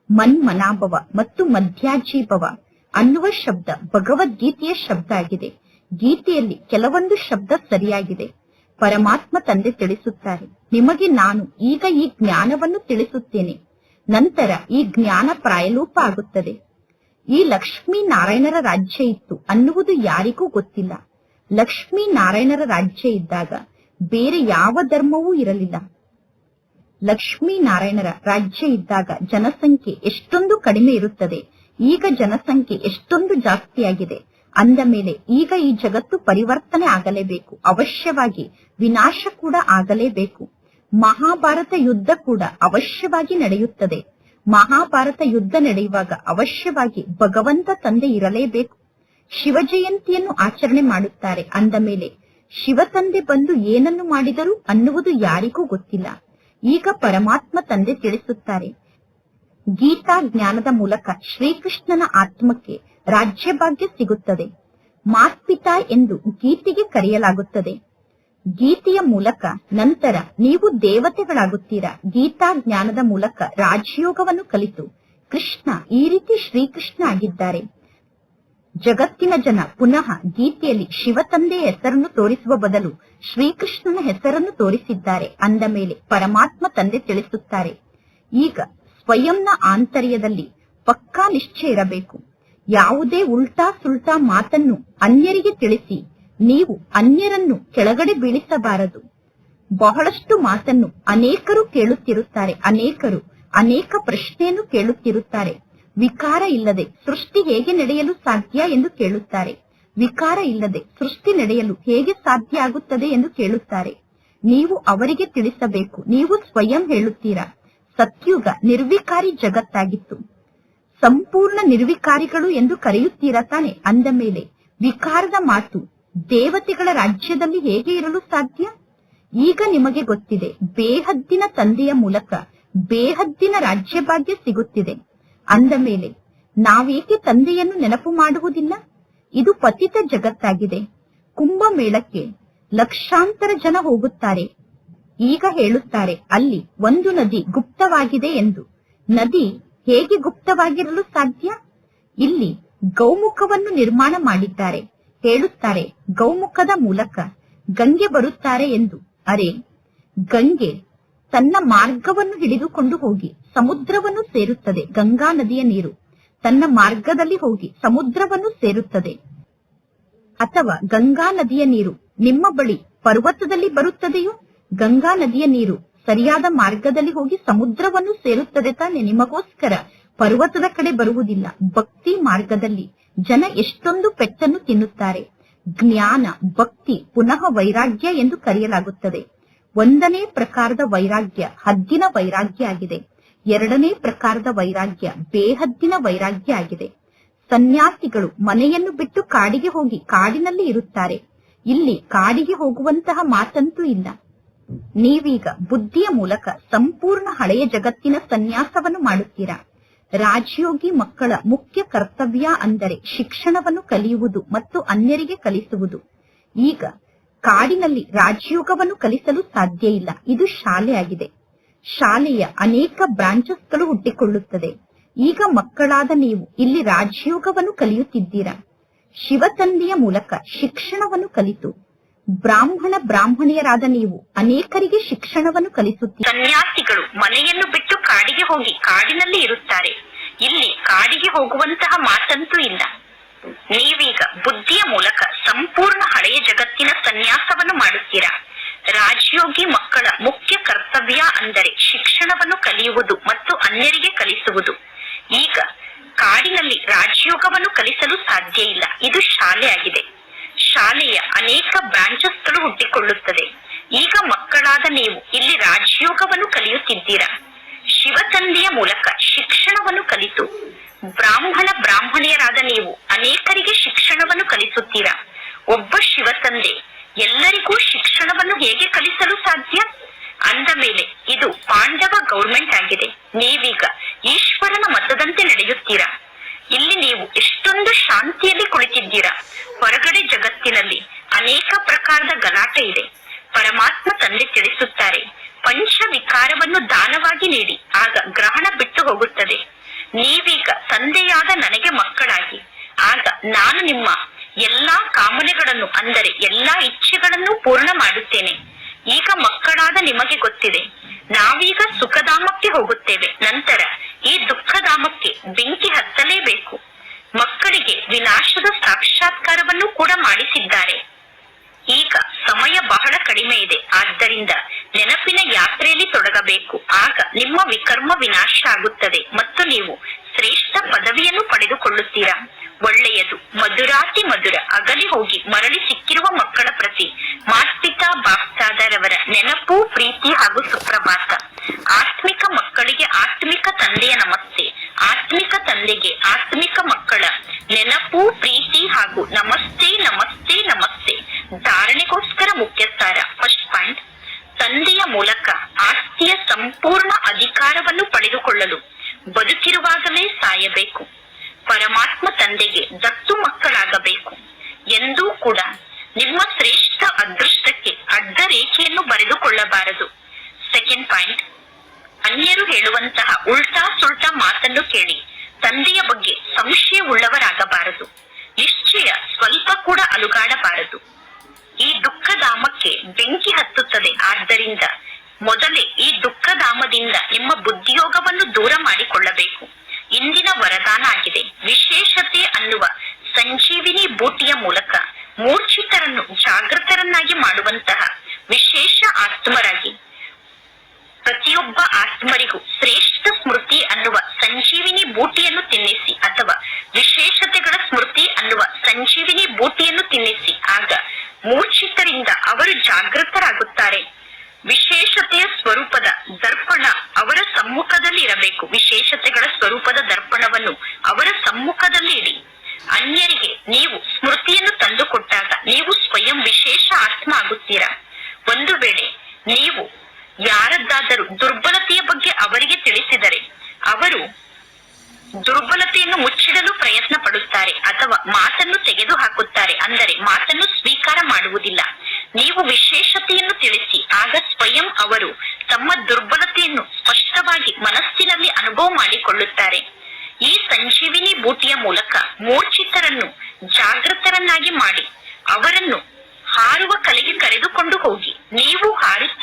ಮನ್ಮನಾಭವ ಮತ್ತು ಮಧ್ಯಾಜೀಭವ ಅನ್ನುವ ಶಬ್ದ ಭಗವದ್ಗೀತೆಯ ಶಬ್ದ ಆಗಿದೆ. ಗೀತೆಯಲ್ಲಿ ಕೆಲವೊಂದು ಶಬ್ದ ಸರಿಯಾಗಿದೆ. ಪರಮಾತ್ಮ ತಂದೆ ತಿಳಿಸುತ್ತಾರೆ, ನಿಮಗೆ ನಾನು ಈಗ ಈ ಜ್ಞಾನವನ್ನು ತಿಳಿಸುತ್ತೇನೆ. ನಂತರ ಈ ಜ್ಞಾನ ಪ್ರಾಯಲೋಪ ಆಗುತ್ತದೆ. ಈ ಲಕ್ಷ್ಮೀ ನಾರಾಯಣರ ರಾಜ್ಯ ಇತ್ತು ಅನ್ನುವುದು ಯಾರಿಗೂ ಗೊತ್ತಿಲ್ಲ. ಲಕ್ಷ್ಮೀ ನಾರಾಯಣರ ರಾಜ್ಯ ಇದ್ದಾಗ ಬೇರೆ ಯಾವ ಧರ್ಮವೂ ಇರಲಿಲ್ಲ. ಲಕ್ಷ್ಮೀ ನಾರಾಯಣರ ರಾಜ್ಯ ಇದ್ದಾಗ ಜನಸಂಖ್ಯೆ ಎಷ್ಟೊಂದು ಕಡಿಮೆ ಇರುತ್ತದೆ. ಈಗ ಜನಸಂಖ್ಯೆ ಎಷ್ಟೊಂದು ಜಾಸ್ತಿಯಾಗಿದೆ. ಅಂದ ಮೇಲೆ ಈಗ ಈ ಜಗತ್ತು ಪರಿವರ್ತನೆ ಆಗಲೇಬೇಕು. ಅವಶ್ಯವಾಗಿ ವಿನಾಶ ಕೂಡ ಆಗಲೇಬೇಕು. ಮಹಾಭಾರತ ಯುದ್ಧ ಕೂಡ ಅವಶ್ಯವಾಗಿ ನಡೆಯುತ್ತದೆ. ಮಹಾಭಾರತ ಯುದ್ಧ ನಡೆಯುವಾಗ ಅವಶ್ಯವಾಗಿ ಭಗವಂತ ತಂದೆ ಇರಲೇಬೇಕು. ಶಿವ ಜಯಂತಿಯನ್ನು ಆಚರಣೆ ಮಾಡುತ್ತಾರೆ. ಅಂದ ಮೇಲೆ ಶಿವ ತಂದೆ ಬಂದು ಏನನ್ನು ಮಾಡಿದರು ಅನ್ನುವುದು ಯಾರಿಗೂ ಗೊತ್ತಿಲ್ಲ. ಈಗ ಪರಮಾತ್ಮ ತಂದೆ ತಿಳಿಸುತ್ತಾರೆ. ಗೀತಾ ಜ್ಞಾನದ ಮೂಲಕ ಶ್ರೀಕೃಷ್ಣನ ಆತ್ಮಕ್ಕೆ ರಾಜ್ಯಭಾಗ್ಯ ಸಿಗುತ್ತದೆ. ಮಾತ್ಪಿತಾ ಎಂದು ಗೀತೆಗೆ ಕರೆಯಲಾಗುತ್ತದೆ. ಗೀತೆಯ ಮೂಲಕ ನಂತರ ನೀವು ದೇವತೆಗಳಾಗುತ್ತೀರಾ? ಗೀತಾ ಜ್ಞಾನದ ಮೂಲಕ ರಾಜಯೋಗವನ್ನು ಕಲಿತು ಕೃಷ್ಣ ಈ ರೀತಿ ಶ್ರೀಕೃಷ್ಣ ಆಗಿದ್ದಾರೆ. ಜಗತ್ತಿನ ಜನ ಪುನಃ ಗೀತೆಯಲ್ಲಿ ಶಿವ ತಂದೆಯ ಹೆಸರನ್ನು ತೋರಿಸುವ ಬದಲು ಶ್ರೀಕೃಷ್ಣನ ಹೆಸರನ್ನು ತೋರಿಸಿದ್ದಾರೆ. ಅಂದ ಮೇಲೆ ಪರಮಾತ್ಮ ತಂದೆ ತಿಳಿಸುತ್ತಾರೆ. ಈಗ ಸ್ವಯಂನ ಆಂತರ್ಯದಲ್ಲಿ ಪಕ್ಕಾ ನಿಶ್ಚಯ ಇರಬೇಕು. ಯಾವುದೇ ಉಲ್ಟಾ ಸುಲ್ಟಾ ಮಾತನ್ನು ಅನ್ಯರಿಗೆ ತಿಳಿಸಿ ನೀವು ಅನ್ಯರನ್ನು ಕೆಳಗಡೆ ಬೀಳಿಸಬಾರದು. ಬಹಳಷ್ಟು ಮಾತನ್ನು ಅನೇಕರು ಕೇಳುತ್ತಿರುತ್ತಾರೆ, ಅನೇಕರು ಅನೇಕ ಪ್ರಶ್ನೆಯನ್ನು ಕೇಳುತ್ತಿರುತ್ತಾರೆ. ವಿಕಾರ ಇಲ್ಲದೆ ಸೃಷ್ಟಿ ಹೇಗೆ ನಡೆಯಲು ಸಾಧ್ಯ ಎಂದು ಕೇಳುತ್ತಾರೆ. ವಿಕಾರ ಇಲ್ಲದೆ ಸೃಷ್ಟಿ ನಡೆಯಲು ಹೇಗೆ ಸಾಧ್ಯ ಆಗುತ್ತದೆ ಎಂದು ಕೇಳುತ್ತಾರೆ. ನೀವು ಅವರಿಗೆ ತಿಳಿಸಬೇಕು, ನೀವು ಸ್ವಯಂ ಹೇಳುತ್ತೀರಾ? ಸತ್ಯುಗ ನಿರ್ವಿಕಾರಿ ಜಗತ್ತಾಗಿತ್ತು. ಸಂಪೂರ್ಣ ನಿರ್ವಿಕಾರಿಗಳು ಎಂದು ಕರೆಯುತ್ತೀರಾ ತಾನೆ ಅಂದ ಮೇಲೆ ವಿಕಾರದ ಮಾತು ದೇವತೆಗಳ ರಾಜ್ಯದಲ್ಲಿ ಹೇಗೆ ಇರಲು ಸಾಧ್ಯ? ಈಗ ನಿಮಗೆ ಗೊತ್ತಿದೆ, ಬೇಹದ್ದಿನ ತಂದೆಯ ಮೂಲಕ ಬೇಹದ್ದಿನ ರಾಜ್ಯಭಾಗ್ಯ ಸಿಗುತ್ತಿದೆ. ಅಂದ ಮೇಲೆ, ನಾವೇಕೆ ತಂದೆಯನ್ನು ನೆನಪು ಮಾಡುವುದಿಲ್ಲ? ಇದು ಪತಿತ ಜಗತ್ತಾಗಿದೆ. ಕುಂಭಮೇಳಕ್ಕೆ ಲಕ್ಷಾಂತರ ಜನ ಹೋಗುತ್ತಾರೆ. ಈಗ ಹೇಳುತ್ತಾರೆ, ಅಲ್ಲಿ ಒಂದು ನದಿ ಗುಪ್ತವಾಗಿದೆ ಎಂದು. ನದಿ ಹೇಗೆ ಗುಪ್ತವಾಗಿರಲು ಸಾಧ್ಯ? ಇಲ್ಲಿ ಗೌಮುಖವನ್ನು ನಿರ್ಮಾಣ ಮಾಡಿದ್ದಾರೆ. ಹೇಳುತ್ತಾರೆ, ಗೌಮುಖದ ಮೂಲಕ ಗಂಗೆ ಬರುತ್ತಾರೆ ಎಂದು. ಅರೆ, ಗಂಗೆ ತನ್ನ ಮಾರ್ಗವನ್ನು ಹಿಡಿದುಕೊಂಡು ಹೋಗಿ ಸಮುದ್ರವನ್ನು ಸೇರುತ್ತದೆ, ಗಂಗಾ ನದಿಯ ನೀರು. ತನ್ನ ಮಾರ್ಗದಲ್ಲಿ ಹೋಗಿ ಸಮುದ್ರವನ್ನು ಸೇರುತ್ತದೆ. ಅಥವಾ ಗಂಗಾ ನದಿಯ ನೀರು ನಿಮ್ಮ ಬಳಿ ಪರ್ವತದಲ್ಲಿ ಬರುತ್ತದೆಯೋ? ಗಂಗಾ ನದಿಯ ನೀರು ಸರಿಯಾದ ಮಾರ್ಗದಲ್ಲಿ ಹೋಗಿ ಸಮುದ್ರವನ್ನು ಸೇರುತ್ತದೆ ತಾನೆ ನಿಮಗೋಸ್ಕರ. ಪರ್ವತದ ಕಡೆ ಬರುವುದಿಲ್ಲ. ಭಕ್ತಿ ಮಾರ್ಗದಲ್ಲಿ ಜನ ಎಷ್ಟೊಂದು ಪೆಟ್ಟನ್ನು ತಿನ್ನುತ್ತಾರೆ. ಜ್ಞಾನ, ಭಕ್ತಿ ಪುನಃ ವೈರಾಗ್ಯ ಎಂದು ಕರೆಯಲಾಗುತ್ತದೆ. ಒಂದನೇ ಪ್ರಕಾರದ ವೈರಾಗ್ಯ ಹದ್ದಿನ ವೈರಾಗ್ಯ ಆಗಿದೆ. ಎರಡನೇ ಪ್ರಕಾರದ ವೈರಾಗ್ಯ ಬೇಹದ್ದಿನ ವೈರಾಗ್ಯ ಆಗಿದೆ. ಸನ್ಯಾಸಿಗಳು ಮನೆಯನ್ನು ಬಿಟ್ಟು ಕಾಡಿಗೆ ಹೋಗಿ ಕಾಡಿನಲ್ಲಿ ಇರುತ್ತಾರೆ. ಇಲ್ಲಿ ಕಾಡಿಗೆ ಹೋಗುವಂತಹ ಮಾತಂತೂ ಇಲ್ಲ. ನೀವೀಗ ಬುದ್ಧಿಯ ಮೂಲಕ ಸಂಪೂರ್ಣ ಹಳೆಯ ಜಗತ್ತಿನ ಸನ್ಯಾಸವನ್ನು ಮಾಡುತ್ತೀರಾ? ರಾಜಯೋಗಿ ಮಕ್ಕಳ ಮುಖ್ಯ ಕರ್ತವ್ಯ ಅಂದರೆ ಶಿಕ್ಷಣವನ್ನು ಕಲಿಯುವುದು ಮತ್ತು ಅನ್ಯರಿಗೆ ಕಲಿಸುವುದು. ಈಗ ಕಾಡಿನಲ್ಲಿ ರಾಜಯೋಗವನ್ನು ಕಲಿಸಲು ಸಾಧ್ಯ ಇಲ್ಲ. ಇದು ಶಾಲೆಯಾಗಿದೆ ಶಾಲೆಯ ಅನೇಕ ಬ್ರಾಂಚಸ್ಗಳು ಹುಟ್ಟಿಕೊಳ್ಳುತ್ತದೆ. ಈಗ ಮಕ್ಕಳಾದ ನೀವು ಇಲ್ಲಿ ರಾಜಯೋಗವನ್ನು ಕಲಿಯುತ್ತಿದ್ದೀರಾ? ಶಿವತಂದೆಯ ಮೂಲಕ ಶಿಕ್ಷಣವನ್ನು ಕಲಿತು ಬ್ರಾಹ್ಮಣ ಬ್ರಾಹ್ಮಣಿಯರಾದ ನೀವು ಅನೇಕರಿಗೆ ಶಿಕ್ಷಣವನ್ನು ಕಲಿಸುತ್ತೀರಿ. ಸನ್ಯಾಸಿಗಳು ಮನೆಯನ್ನು ಬಿಟ್ಟು ಕಾಡಿಗೆ ಹೋಗಿ ಕಾಡಿನಲ್ಲಿ ಇರುತ್ತಾರೆ. ಇಲ್ಲಿ ಕಾಡಿಗೆ ಹೋಗುವಂತಹ ಮಾತಂತೂ ಇಲ್ಲ. ನೀವೀಗ ಬುದ್ಧಿಯ ಮೂಲಕ ಸಂಪೂರ್ಣ ಹಳೆಯ ಜಗತ್ತಿನ ಸನ್ಯಾಸವನ್ನು ಮಾಡುತ್ತೀರಾ? ರಾಜಯೋಗಿ ಮಕ್ಕಳ ಮುಖ್ಯ ಕರ್ತವ್ಯ ಅಂದರೆ ಶಿಕ್ಷಣವನ್ನು ಕಲಿಯುವುದು ಮತ್ತು ಅನ್ಯರಿಗೆ ಕಲಿಸುವುದು. ಈಗ ಕಾಡಿನಲ್ಲಿ ರಾಜಯೋಗವನ್ನು ಕಲಿಸಲು ಸಾಧ್ಯ ಇಲ್ಲ. ಇದು ಶಾಲೆಯಾಗಿದೆ. ಶಾಲೆಯ ಅನೇಕ ಬ್ರಾಂಚಸ್ಗಳು ಹುಟ್ಟಿಕೊಳ್ಳುತ್ತದೆ ಈಗ ಮಕ್ಕಳಾದ ನೀವು ಇಲ್ಲಿ ರಾಜಯೋಗವನ್ನು ಕಲಿಯುತ್ತಿದ್ದೀರಾ? ಶಿವತಂದೆಯ ಮೂಲಕ ಶಿಕ್ಷಣವನ್ನು ಕಲಿತು. ಬ್ರಾಹ್ಮಣ ಬ್ರಾಹ್ಮಣಿಯರಾದ ನೀವು ಅನೇಕರಿಗೆ ಶಿಕ್ಷಣವನ್ನು ಕಲಿಸುತ್ತೀರಾ? ಒಬ್ಬ ಶಿವತಂದೆ ಎಲ್ಲರಿಗೂ ಶಿಕ್ಷಣವನ್ನು ಹೇಗೆ ಕಲಿಸಲು ಸಾಧ್ಯ? ಅಂದ ಮೇಲೆ ಇದು ಪಾಂಡವ ಗೌರ್ಮೆಂಟ್ ಆಗಿದೆ. ನೀವೀಗ ಈಶ್ವರನ ಮತದಂತೆ ನಡೆಯುತ್ತೀರಾ? ಇಲ್ಲಿ ನೀವು ಎಷ್ಟೊಂದು ಶಾಂತಿಯಲ್ಲಿ ಕುಳಿತಿದ್ದೀರಾ? ಹೊರಗಡೆ ಜಗತ್ತಿನಲ್ಲಿ ಅನೇಕ ಪ್ರಕಾರದ ಗಲಾಟೆ ಇದೆ. ಪರಮಾತ್ಮ ತಂದೆ ತಿಳಿಸುತ್ತಾರೆ, ಪಂಚ ವಿಕಾರವನ್ನು ದಾನವಾಗಿ ನೀಡಿ, ಆಗ ಗ್ರಹಣ ಬಿಟ್ಟು ಹೋಗುತ್ತದೆ. ನೀವೀಗ ತಂದೆಯಾದ ನನಗೆ ಮಕ್ಕಳಾಗಿ, ಆಗ ನಾನು ನಿಮ್ಮ ಎಲ್ಲಾ ಕಾಮನೆಗಳನ್ನು, ಅಂದರೆ ಎಲ್ಲಾ ಇಚ್ಛೆಗಳನ್ನು ಪೂರ್ಣ ಮಾಡುತ್ತೇನೆ. ಈಗ ಮಕ್ಕಳಾದ ನಿಮಗೆ ಗೊತ್ತಿದೆ ನಾವೀಗ ಸುಖಧಾಮಕ್ಕೆ ಹೋಗುತ್ತೇವೆ. ನಂತರ ಈ ದುಃಖಧಾಮಕ್ಕೆ ಬೆಂಕಿ ಹತ್ತಲೇಬೇಕು. ಮಕ್ಕಳಿಗೆ ವಿನಾಶದ ಸಾಕ್ಷಾತ್ಕಾರವನ್ನು ಕೂಡ ಮಾಡಿಸಿದ್ದಾರೆ. ಈಗ ಸಮಯ ಬಹಳ ಕಡಿಮೆ ಇದೆ. ಆದ್ದರಿಂದ ನೆನಪಿನ ಯಾತ್ರೆಯಲ್ಲಿ ತೊಡಗಬೇಕು. ಆಗ ನಿಮ್ಮ ವಿಕರ್ಮ ವಿನಾಶ ಆಗುತ್ತದೆ ಮತ್ತು ನೀವು ಶ್ರೇಷ್ಠ ಪದವಿಯನ್ನು ಪಡೆದುಕೊಳ್ಳುತ್ತೀರಾ? ಒಳ್ಳೆಯದು. ಮಧುರಾತಿ ಮಧುರ. ಅಗಲಿ ಹೋಗಿ ಮರಳಿ ಸಿಕ್ಕಿರುವ ಮಕ್ಕಳ ಪ್ರತಿ. ಮಾಸ್ಪಿತಾ ಬಾಪ್ತಾದರವರ ನೆನಪು, ಪ್ರೀತಿ ಹಾಗೂ ಸುಪ್ರಭಾತ. ಆತ್ಮಿಕ ಮಕ್ಕಳಿಗೆ ಆತ್ಮಿಕ ತಂದೆಯ ನಮಸ್ತೆ. ಆತ್ಮಿಕ ತಂದೆಗೆ ಆತ್ಮಿಕ ಮಕ್ಕಳ ನೆನಪು, ಪ್ರೀತಿ ಹಾಗೂ ನಮಸ್ತೆ ನಮಸ್ತೆ ನಮಸ್ತೆ. ಧಾರಣೆಗೋಸ್ಕರ ಮುಖ್ಯಸ್ಥಾರ ಫಸ್ಟ್ ಪಾಯಿಂಟ್ ತಂದೆಯ ಮೂಲಕ ಆಸ್ತಿಯ ಸಂಪೂರ್ಣ ಅಧಿಕಾರವನ್ನು ಪಡೆದುಕೊಳ್ಳಲು ಬದುಕಿರುವಾಗಲೇ ಸಾಯಬೇಕು. ಪರಮಾತ್ಮ ತಂದೆಗೆ ದತ್ತು ಮಕ್ಕಳಾಗಬೇಕು ಎಂದೂ ಕೂಡ ನಿಮ್ಮ ಶ್ರೇಷ್ಠ ಅದೃಷ್ಟಕ್ಕೆ ಅಡ್ಡ ರೇಖೆಯನ್ನು ಬರೆದುಕೊಳ್ಳಬಾರದು. ಸೆಕೆಂಡ್ ಪಾಯಿಂಟ್ ಅನ್ಯರು ಹೇಳುವಂತಹ ಉಲ್ಟಾ ಸುಲ್ಟಾ ಮಾತನ್ನು ಕೇಳಿ ತಂದೆಯ ಬಗ್ಗೆ ಸಂಶಯವುಳ್ಳವರಾಗಬಾರದು ನಿಶ್ಚಯ ಸ್ವಲ್ಪ ಕೂಡ ಅಲುಗಾಡಬಾರದು. ಈ ದುಃಖಧಾಮಕ್ಕೆ ಬೆಂಕಿ ಹತ್ತುತ್ತದೆ. ಆದ್ದರಿಂದ ಮೊದಲೇ ಈ ದುಃಖಧಾಮದಿಂದ ನಿಮ್ಮ ಬುದ್ಧಿಯೋಗವನ್ನು ದೂರ ಮಾಡಿಕೊಳ್ಳಬೇಕು ಇಂದಿನ ವರದಾನ ಆಗಿದೆ ವಿಶೇಷತೆ ಅನ್ನುವ ಸಂಜೀವಿನಿ ಬೂಟಿಯ ಮೂಲಕ ಮೂರ್ಛಿತರನ್ನು ಜಾಗೃತರನ್ನಾಗಿ ಮಾಡುವಂತಹ ವಿಶೇಷ ಆತ್ಮರಾಗಿ ಪ್ರತಿಯೊಬ್ಬ ಆತ್ಮರಿಗೂ ಶ್ರೇಷ್ಠ ಸ್ಮೃತಿ ಅನ್ನುವ ಸಂಜೀವಿನಿ ಬೂಟಿಯನ್ನು ತಿನ್ನಿಸಿ ಅಥವಾ ವಿಶೇಷತೆಗಳ ಸ್ಮೃತಿ ಅನ್ನುವ ಸಂಜೀವಿನಿ ಬೂಟಿಯನ್ನು ತಿನ್ನಿಸಿ. ಆಗ ಮೂರ್ಛಿತರಿಂದ ಅವರು ಜಾಗೃತರಾಗುತ್ತಾರೆ. ವಿಶೇಷತೆಯ ಸ್ವರೂಪದ ದರ್ಪಣ ಅವರ ಸಮ್ಮುಖದಲ್ಲಿ ಇರಬೇಕು ವಿಶೇಷತೆಗಳ ಸ್ವರೂಪದ ದರ್ಪಣವನ್ನು ಅವರ ಸಮ್ಮುಖದಲ್ಲಿ ಇಡಿ ಅನ್ಯರಿಗೆ ನೀವು ಸ್ಮೃತಿಯನ್ನು ತಂದುಕೊಟ್ಟಾಗ ನೀವು ಸ್ವಯಂ ವಿಶೇಷ ಆತ್ಮ ಆಗುತ್ತೀರಾ? ಒಂದು ವೇಳೆ ನೀವು ಯಾರದ್ದಾದರೂ ದುರ್ಬಲತೆಯ ಬಗ್ಗೆ ಅವರಿಗೆ ತಿಳಿಸಿದರೆ ಅವರು ದುರ್ಬಲತೆಯನ್ನು ಮುಚ್ಚಿಡಲು ಪ್ರಯತ್ನ ಪಡುತ್ತಾರೆ ಅಥವಾ ಮಾತನ್ನು ತೆಗೆದು ಹಾಕುತ್ತಾರೆ. ಅಂದರೆ ಮಾತನ್ನು ಸ್ವೀಕಾರ ಮಾಡುವುದಿಲ್ಲ. ನೀವು ವಿಶೇಷತೆಯನ್ನು ತಿಳಿಸಿ. ಆಗ ಸ್ವಯಂ ಅವರು ತಮ್ಮ ದುರ್ಬಲತೆಯನ್ನು ಸ್ಪಷ್ಟವಾಗಿ ಮನಸ್ಸಿನಲ್ಲಿ ಅನುಭವ ಮಾಡಿಕೊಳ್ಳುತ್ತಾರೆ. ಈ ಸಂಜೀವಿನಿ ಬೂಟಿಯ ಮೂಲಕ ಮೂರ್ಛಿತರನ್ನು ಜಾಗೃತರನ್ನಾಗಿ ಮಾಡಿ ಅವರನ್ನು ಹಾರುವ ಕಲೆಗೆ ಕರೆದುಕೊಂಡು ಹೋಗಿ. ನೀವು ಹಾರುತ್ತಾ